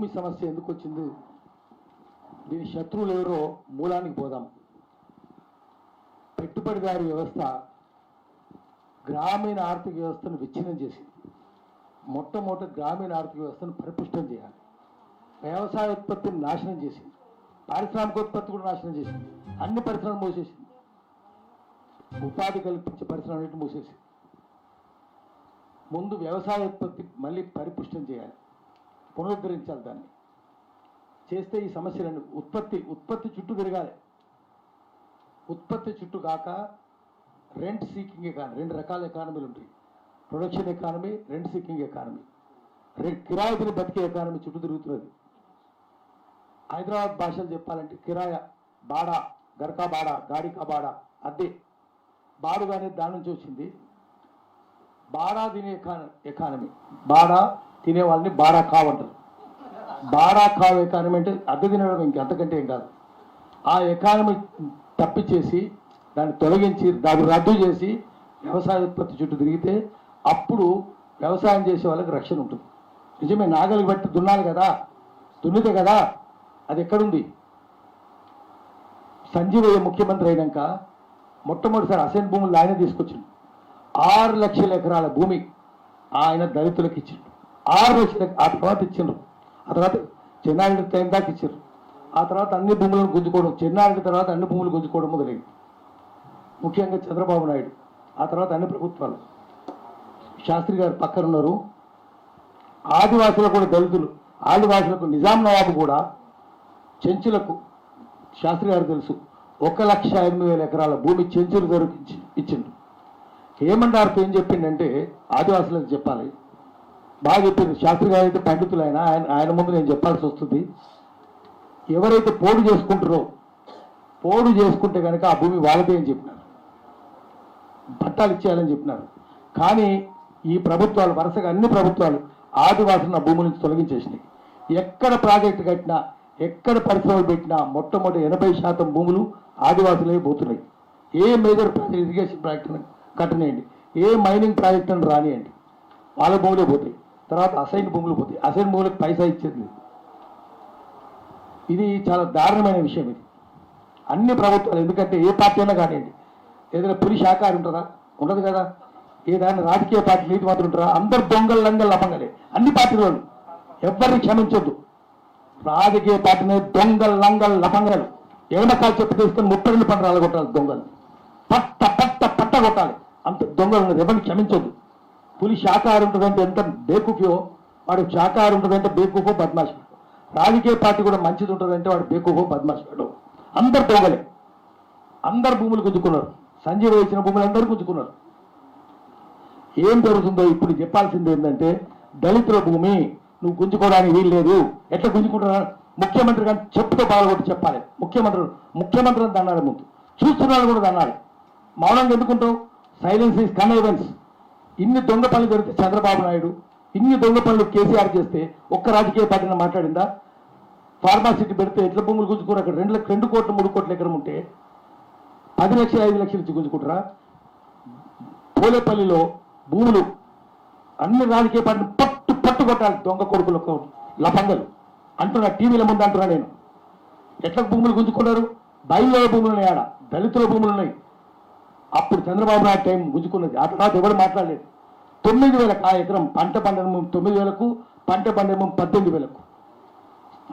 భూమి సమస్య ఎందుకు వచ్చింది? దీని శత్రువులు ఎవరో మూలానికి పోదాం. పెట్టుబడిదారు వ్యవస్థ గ్రామీణ ఆర్థిక వ్యవస్థను విచ్ఛిన్నం చేసింది. మొట్టమొదటి గ్రామీణ ఆర్థిక వ్యవస్థను పరిపుష్టం చేయాలి. వ్యవసాయ ఉత్పత్తిని నాశనం చేసింది. పారిశ్రామిక ఉత్పత్తి కూడా నాశనం చేసింది. అన్ని పరిశ్రమలు మూసేసింది. ఉపాధి కల్పించే పరిశ్రమలు మూసేసింది. ముందు వ్యవసాయ ఉత్పత్తి మళ్ళీ పరిపుష్టం చేయాలి. పునరుద్ధరించాలి దాన్ని. చేస్తే ఈ సమస్యలను ఉత్పత్తి ఉత్పత్తి చుట్టూ తిరగాలి. ఉత్పత్తి చుట్టూ కాక రెంట్ సీకింగ్ ఎకానమీ రెండు రకాల ఎకానమీలు ఉంటాయి. Production economy rent seeking economy. రెండు కిరాయిని బతికే ఎకానమీ చుట్టూ తిరుగుతున్నది. హైదరాబాద్ భాషలు చెప్పాలంటే కిరాయ బాడా గర్కా బాడా గాడి కా బాడా అద్దె. బాడుగా అనేది దాని నుంచి వచ్చింది. బాడా తినే ఎకానమీ. బాడా తినే వాళ్ళని బారా కావ్ అంటారు. బారా కావ్ ఎకానమీ అంటే అద్దె తినడం ఇంకంతకంటే ఏం కాదు. ఆ ఎకానమీ తప్పిచేసి దాన్ని తొలగించి దాన్ని రద్దు చేసి వ్యవసాయ ఉత్పత్తి చుట్టూ తిరిగితే అప్పుడు వ్యవసాయం చేసే వాళ్ళకి రక్షణ ఉంటుంది. నిజమే నాగలికి బట్టి దున్నాలి కదా దున్నితే కదా అది ఎక్కడుంది? సంజీవయ్య ముఖ్యమంత్రి అయినాక మొట్టమొదటిసారి అసెంట్ భూములు ఆయన తీసుకొచ్చిండు. ఆరు లక్షల ఎకరాల భూమి ఆయన దళితులకు ఇచ్చిండు. ఆరు లక్షల ఆ తర్వాత ఇచ్చిండ్రు. ఆ తర్వాత చిన్నారెడ్డి టైం దాకా ఇచ్చారు ఆ తర్వాత అన్ని భూములను గుంజుకోవడం చిన్నారెడ్డి తర్వాత అన్ని భూములు గుంజుకోవడం మొదలైంది. ముఖ్యంగా చంద్రబాబు నాయుడు ఆ తర్వాత అన్ని ప్రభుత్వాలు. శాస్త్రి గారు పక్కన ఉన్నారు ఆదివాసులకు కూడా దళితులు ఆదివాసులకు నిజాం నవాబు కూడా చెంచులకు శాస్త్రి గారు తెలుసు ఒక లక్ష ఎనిమిది వేల ఎకరాల భూమి చెంచులు దొరికి ఇచ్చిండు. హేమండార్తో ఏం చెప్పిండంటే ఆదివాసులకు చెప్పాలి. బాగా చెప్పింది శాస్త్రి గారు అయితే పండితులు ఆయన ఆయన ఆయన ముందు నేను చెప్పాల్సి వస్తుంది. ఎవరైతే పోడు చేసుకుంటారో పోడు చేసుకుంటే కనుక ఆ భూమి వాళ్ళదే అని చెప్పినారు. పట్టాలు ఇచ్చేయాలని చెప్పినారు. కానీ ఈ ప్రభుత్వాలు వరుసగా అన్ని ప్రభుత్వాలు ఆదివాసులను ఆ భూమి నుంచి తొలగించేసినాయి. ఎక్కడ ప్రాజెక్టు కట్టినా ఎక్కడ పరిశ్రమలు పెట్టినా మొట్టమొదటి ఎనభై శాతం భూములు ఆదివాసులే పోతున్నాయి. ఏ మేజర్ ప్రాజెక్ట్ ఇరిగేషన్ ప్రాజెక్ట్ కట్టనేయండి. ఏ మైనింగ్ ప్రాజెక్టును అని రానియండి. వాళ్ళ భూములే పోతాయి. తర్వాత అసైన్ భూములు పోతాయి. అసైన్ భూములకు పైసా ఇచ్చేది ఇది చాలా దారుణమైన విషయం ఇది. అన్ని ప్రభుత్వాలు ఎందుకంటే ఏ పార్టీ అయినా కానివ్వండి ఏదైనా పులి శాఖాహారి ఉంటుందా? ఉండదు కదా. ఏదైనా రాజకీయ పార్టీ నీటి మాత్రం ఉంటారా అందరు దొంగలు లంగలు లపంగలే అన్ని పార్టీల వాళ్ళు ఎవరిని క్షమించొద్దు. రాజకీయ పార్టీని దొంగలు లంగలు లపంగలు ఏమకాలు చెప్పి తీసుకొని ముప్పై రెండు పంట రాలగొట్టాలి దొంగలు. పట్ట పట్ట పట్ట కొట్టాలి. అంత దొంగలు ఉన్నది. ఎవరిని క్షమించొద్దు. పులి శాఖహారం ఉంటుందంటే ఎంత బేకూఫియో వాడు శాఖహారం ఉంటుందంటే బేకుకో బద్మాషి రాజకీయ పార్టీ కూడా మంచిది ఉంటుందంటే వాడు బేకుకో బద్మాషి వాడు అందరు దొంగలే అందరు భూములు గుంజుకున్నారు సంజీవ ఇచ్చిన భూములు అందరూ గుంజుకున్నారు ఏం జరుగుతుందో ఇప్పుడు చెప్పాల్సింది ఏంటంటే దళితుల భూమి నువ్వు గుంజుకోవడానికి వీలు లేదు. ఎట్లా గుంజుకుంటున్నా ముఖ్యమంత్రి కానీ చెప్పుతో బాగా చెప్పాలి. ముఖ్యమంత్రి ముఖ్యమంత్రి అని ముందు. చూస్తున్నాడు కూడా అన్నాడు మౌనంగా ఎందుకుంటావు? సైలెన్స్ ఈజ్ కన్వెన్స్ ఇన్ని దొంగ పనులు దొరికితే చంద్రబాబు నాయుడు ఇన్ని దొంగ పనులు కేసీఆర్ చేస్తే ఒక్క రాజకీయ పార్టీని మాట్లాడిందా? ఫార్మాసిటీ పెడితే ఎట్ల భూములు గుంజుకోరు అక్కడ రెండు రెండు కోట్లు మూడు కోట్ల ఎకరం ఉంటే పది లక్షలు ఐదు లక్షలు ఇచ్చి గుంజుకుంటారా? పోలేపల్లిలో భూములు అన్ని రాజకీయ పార్టీని పట్టు పట్టు కొట్టాలి దొంగ కొడుకులకు లఫంగలు. అంటున్నా టీవీల ముందు అంటున్నా నేను. ఎట్ల భూములు గుంజుకున్నారు? బయలుదేర భూములు ఉన్నాయి ఆడ దళితుల భూములు ఉన్నాయి. అప్పుడు చంద్రబాబు నాయుడు టైం గుంజుకున్నది. ఆ తర్వాత ఎవరు మాట్లాడలేదు. తొమ్మిది వేలకు ఆ ఎకరం పంట పండడం తొమ్మిది వేలకు పంట పండేమో పద్దెనిమిది వేలకు.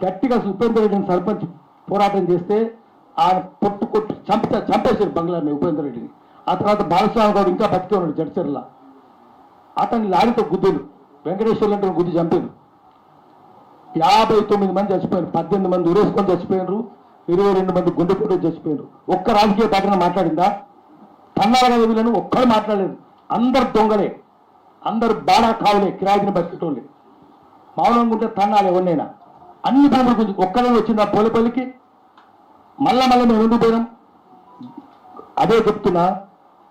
గట్టిగా ఉపేంద్ర రెడ్డిని సర్పంచ్ పోరాటం చేస్తే ఆయన పొట్టు కొట్టు చంపితే చంపేశారు బంగ్లాని ఉపేంద్ర రెడ్డిని. ఆ తర్వాత బాలస్వామి గౌడ్ ఇంకా బతికే ఉన్నాడు జడ్చర్ల. అతన్ని లాడితో గుద్దులు వెంకటేశ్వర్లు అంటే గుద్ది చంపారు. యాభై తొమ్మిది మంది చచ్చిపోయారు పద్దెనిమిది మంది ఉరేసుకొని చచ్చిపోయారు ఇరవై రెండు మంది గుండెపోటు చచ్చిపోయారు ఒక్క రాజకీయ పార్టీని మాట్లాడిందా? కన్నాల కదా వీళ్ళని ఒక్కరు మాట్లాడలేదు. అందరు దొంగలే. అందరు బాగా కావులే కిరాయిని బతికేటోళ్ళే. మౌనంగా ఉంటే తన్నాలి ఎవరినైనా. అన్ని భూముల గురించి ఒక్కరే వచ్చింది ఆ పోలేపల్లికి మళ్ళా మళ్ళీ మేము ఎందుకు పోయినాం? అదే చెప్తున్నా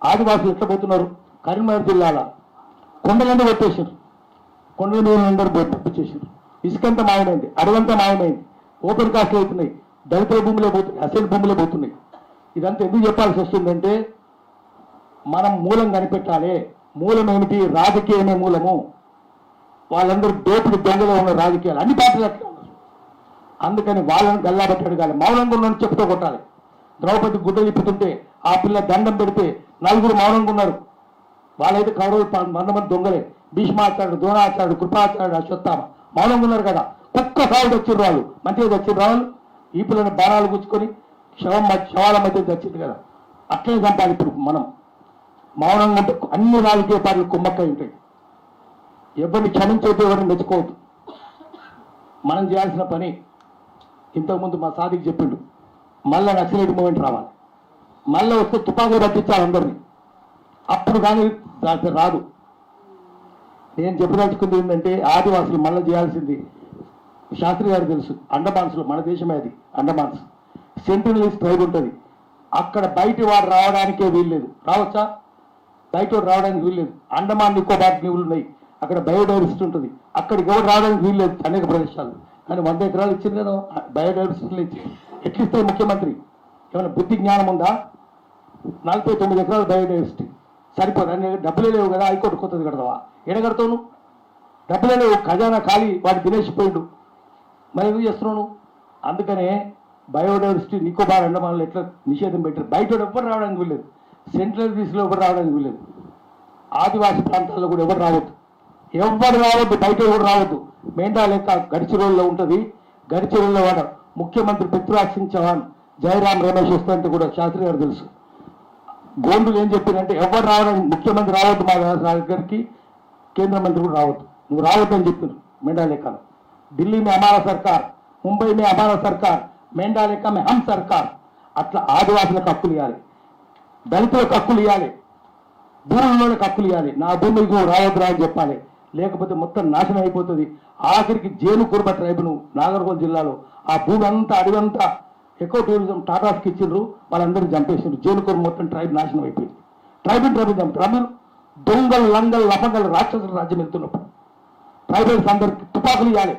ఆదివాసులు ఎట్లా పోతున్నారు? కరీంనగర్ జిల్లాల కొండలన్నీ కొట్టేశారు కొండల మీద అందరూ పంపించేసారు ఇసుకంతా మాయమైంది అడవంతా మాయమైంది. ఓపెన్ కాస్ట్లు అవుతున్నాయి దళితుల భూములే పోతున్నాయి అసలు భూములే పోతున్నాయి. ఇదంతా ఎందుకు చెప్పాల్సి వస్తుందంటే మనం మూలం కనిపెట్టాలి. మూలం ఏమిటి? రాజకీయమే మూలము. వాళ్ళందరూ దోపిడి దొంగలో ఉన్న రాజకీయాలు. అన్ని పార్టీలు అట్లా అందుకని వాళ్ళని గల్లాబట్టి అడగాలి. మౌనంగా ఉన్నాను చెప్తూ కొట్టాలి. ద్రౌపది గుడ్డ చెప్పుతుంటే ఆ పిల్ల దండం పెడితే నలుగురు మౌనంగా ఉన్నారు. వాళ్ళైతే కౌరవులు ప- వంద మంది దొంగలే. భీష్మాచార్యుడు ద్రోణాచార్యుడు కృపాచార్యుడు అశ్వత్థామ మౌనంగా ఉన్నారు కదా. కుక్క సాగు వచ్చిన వాళ్ళు. మంచిగా వచ్చిన వాళ్ళు. ఈ పిల్లని బాణాలు గుచ్చుకొని శవం శవాల మధ్య తెచ్చింది కదా. అట్లనే చంపాలి ఇప్పుడు మనం. మౌనంగా ఉంటే అన్ని రాజకీయ పార్టీలు కుమ్మక్కై ఉంటాయి ఎవరిని క్షమించవద్దు ఎవరిని మెచ్చుకోవద్దు. మనం చేయాల్సిన పని ఇంతకుముందు మా సాదికి చెప్పిండు. మళ్ళీ నక్సలైట్ మూమెంట్ రావాలి. మళ్ళీ వస్తే తుపాకీ పట్టించాలి అందరినీ. అప్పుడు కానీ రా- రాదు. నేను చెప్పదలుచుకుంది ఏంటంటే ఆదివాసులు మళ్ళీ చేయాల్సింది శాస్త్రి గారు తెలుసు. అండమాన్స్లో మన దేశమే అది అండమాన్స్. సెంట్రల్ ట్రైబ్ ఉంటుంది. అక్కడ బయట వాడు రావడానికే వీల్లేదు. రావచ్చా? బయట రావడానికి వీల్లేదు. అండమాన్ నికోబార్ దీవులు ఉన్నాయి. అక్కడ బయోడైవర్సిటీ ఉంటుంది. అక్కడికి ఎవరు రావడానికి వీల్లేదు అనేక ప్రదేశాలు. కానీ వంద ఎకరాలు ఇచ్చింది నేను. బయోడైవర్సిటీలు ఇచ్చి. ఎట్లిస్తే ముఖ్యమంత్రి? ఏమైనా బుద్ధి జ్ఞానం ఉందా? నలభై తొమ్మిది ఎకరాలు బయోడైవర్సిటీ. సరిపోదు. అన్ని డబ్బులే లేవు కదా. హైకోర్టు కొత్తది కడతావా? ఎడగడతావు డబ్బులే లేవు. ఖజానా ఖాళీ. వాడు తినేసిపోయిండు మరి ఎందుకు చేస్తున్నాను అందుకనే బయోడైవర్సిటీ నికోబార్ అండమాన్లో ఎట్లా నిషేధం పెట్టారు? బయట ఎవ్వరు రావడానికి వీల్లేదు. సెంట్రల్ దిశలో ఎవరు రావడానికి వీలేదు ఆదివాసి ప్రాంతాల్లో కూడా ఎవరు రావద్దు. ఎవరు రావద్దు బయట ఎవరు రావద్దు. మేండా లెక్క గడిచిరోల్లో ఉంటుంది. గడిచిరోల్లో వాడ ముఖ్యమంత్రి పృథ్వరాజ్ సింగ్ చౌహాన్ జయరాం రమేష్ వస్తారంటే కూడా శాస్త్రి గారు తెలుసు. గోండులు ఏం చెప్పారంటే ఎవరు రావడానికి ముఖ్యమంత్రి రావద్దు మా దగ్గరికి కేంద్ర మంత్రి కూడా రావద్దు. నువ్వు రావద్దు అని చెప్పారు మేండా లెక్కలో. ఢిల్లీ మే అమారా సర్కార్ ముంబై మే అమారా సర్కార్ మేండా లెక్క మే హమ్ సర్కార్. అట్లా ఆదివాసులకు హక్కులు ఇవ్వాలి. దళితులకు హక్కులు ఇవ్వాలి. భూముల్లోనే హక్కులు ఇవ్వాలి. నా భూమికి రాయొద్దురా అని చెప్పాలి. లేకపోతే మొత్తం నాశనం అయిపోతుంది. ఆఖరికి జేను కుర్బ ట్రైబ్ను నాగర్కోల్ జిల్లాలో ఆ భూమి అంతా అడవంతా ఎక్కువ టూరిజం టాటాస్కి ఇచ్చిండ్రు. వాళ్ళందరూ చంపేసిండ్రు. జేను కుర్మ మొత్తం ట్రైబ్ నాశనం అయిపోయింది. ట్రైబల్ ట్రైబ్ చంపుతారు మీరు దొంగలు లంగలు లపంగలు రాక్షసుల రాజ్యం వెళ్తున్నప్పుడు ట్రైబల్స్ అందరికి తుపాకులు ఇవ్వాలి.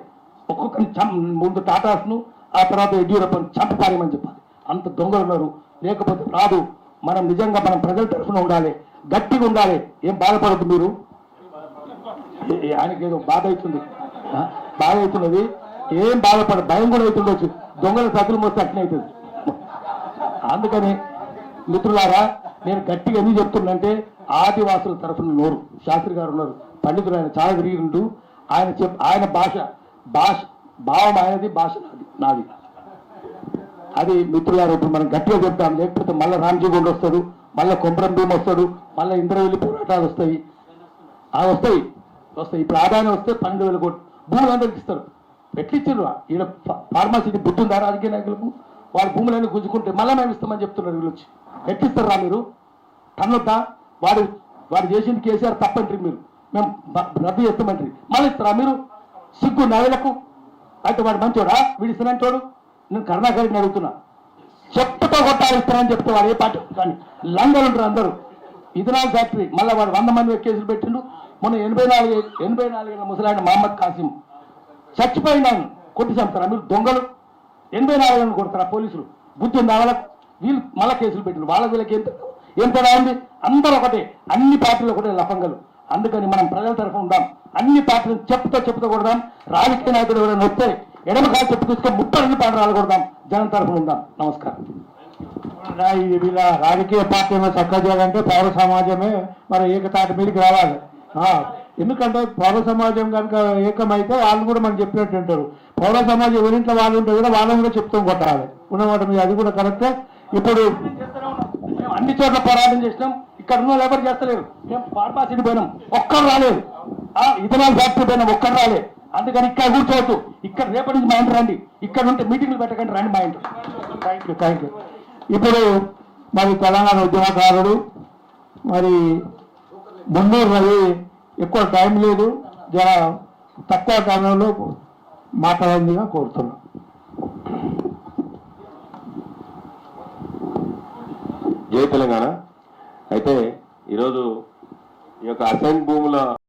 ఒక్కొక్కరిని చం ముందు టాటాస్ను ఆ తర్వాత యడ్యూరప్పని చంపపారేమని చెప్పాలి. అంత దొంగలు ఉన్నారు. లేకపోతే రాదు. మనం నిజంగా మనం ప్రజల తరఫున ఉండాలి గట్టిగా ఉండాలి. ఏం బాధపడద్దు మీరు? ఆయనకి ఏదో బాధ అవుతుంది. బాధ అవుతున్నది. ఏం బాధపడ భయం కూడా అవుతుండొచ్చు దొంగల సతులు మోస్తే అట్నే అవుతుంది. అందుకని మిత్రులారా నేను గట్టిగా ఎందుకు చెప్తున్నంటే ఆదివాసుల తరఫున నోరు. శాస్త్రి గారు ఉన్నారు. పండితులు ఆయన చాలా తిరిగిండు. ఆయన చెప్ ఆయన భాష భాష భావం ఆయనది భాష నాది. నాది. అది మిత్రులారు ఇప్పుడు మనం గట్టిగా చెప్తాం లేకపోతే మళ్ళీ రామ్జీ గుండ్ వస్తాడు మళ్ళీ కొమరం భీమ్ వస్తాడు మళ్ళీ ఇంద్రవెల్లి పోరాటాలు వస్తాయి. ఆ వస్తాయి. వస్తాయి. ఇప్పుడు ఆదాయం వస్తే పన్నెండు వేల కోట్లు. భూములు అందరికి ఇస్తారు. ఎట్లిచ్చారు ఈయన ఫార్మసీకి బుద్ధుందా రాజకీయ నాయకులకు? వాళ్ళ భూములన్నీ గుంజుకుంటే మళ్ళీ మేము ఇస్తామని చెప్తున్నారు వీళ్ళు వచ్చి ఎట్లిస్తారు రా మీరు? కన్నొద్దా వాడు వాడు చేసింది కేసీఆర్ తప్పంటారు మీరు. మేము రద్దు చేస్తామంటారు. మళ్ళీ ఇస్తారా మీరు? సిగ్గు నవలకు అయితే వాడు మంచోడా? వీడిస్తానంటోడు నేను కరుణాకర్ని అడుగుతున్నా. చెప్పుతో కొట్టాలిస్తానని చెప్తే వాడు ఏ పార్టీ కానీ లంగలు ఉంటారు అందరూ. Ethanol factory. మళ్ళీ వాడు వంద మంది కేసులు పెట్టిండు. మొన్న ఎనభై నాలుగు ఎనభై నాలుగేళ్ళ ముసలాయన మహమ్మద్ కాసిం. చచ్చిపోయినాను కొట్టి చంపుతారా? మీరు దొంగలు. ఎనభై నాలుగు కొడతారా పోలీసులు? బుద్ధి ఉంది వాళ్ళకు? వీళ్ళు మళ్ళీ కేసులు పెట్టిండు వాళ్ళ వీళ్ళకి ఏం ఏం తేడా ఉంది? అందరూ ఒకటే. అన్ని పార్టీలు ఒకటే లఫంగలు. అందుకని మనం ప్రజల తరఫున ఉందాం. అన్ని పార్టీలు చెప్పుతో చెప్పుతో కొడదాం. రాజకీయ నాయకుడు ఎవరైనా వస్తే ఎడమ కాలు చెప్పు ముప్పై రెండు పాటలు కొడదాం. జనం తరఫున ఉందాం. నమస్కారం. నా వీళ్ళ రాజకీయ పార్టీలో చక్కగా చేయాలంటే పౌర సమాజమే మరి ఏకతాటి మీదకి రావాలి. ఎందుకంటే పౌర సమాజం కనుక ఏకమైతే వాళ్ళు కూడా మనం చెప్పినట్టు ఉంటారు పౌర సమాజం ఎవరింట్లో వాళ్ళు ఉంటే కూడా వాళ్ళని కూడా చెప్తాం కొట్టాలి. ఉన్నమాట మీరు అది కూడా కరెక్టే. ఇప్పుడు అన్ని చోట్ల పోరాటం చేసినాం. ఇక్కడ ఉన్న లేబర్ చేస్తలేరు? మేము ఫార్మాసిటీ పోయినాం. ఒక్కరు రాలేదు. ఇథనాల్ ఫ్యాక్టరీ పోయినాం. ఒక్కరు రాలేదు. అందుకని ఇక్కడ కూర్చోవద్దు. ఇక్కడ రేపటి నుంచి మా ఇంటి రండి. ఇక్కడ ఉంటే మీటింగ్లు పెట్టకండి రండి మా ఇంటి. థ్యాంక్ యూ థ్యాంక్ యూ ఇప్పుడు మరి తెలంగాణ ఉద్యమకారుడు మరి మున్నూరు రవి ఎక్కువ టైం లేదు. జర తక్కువ టైంలో మాట్లాడిందిగా కోరుతున్నాం. జై తెలంగాణ. అయితే ఈరోజు ఈ యొక్క అసైన్ భూముల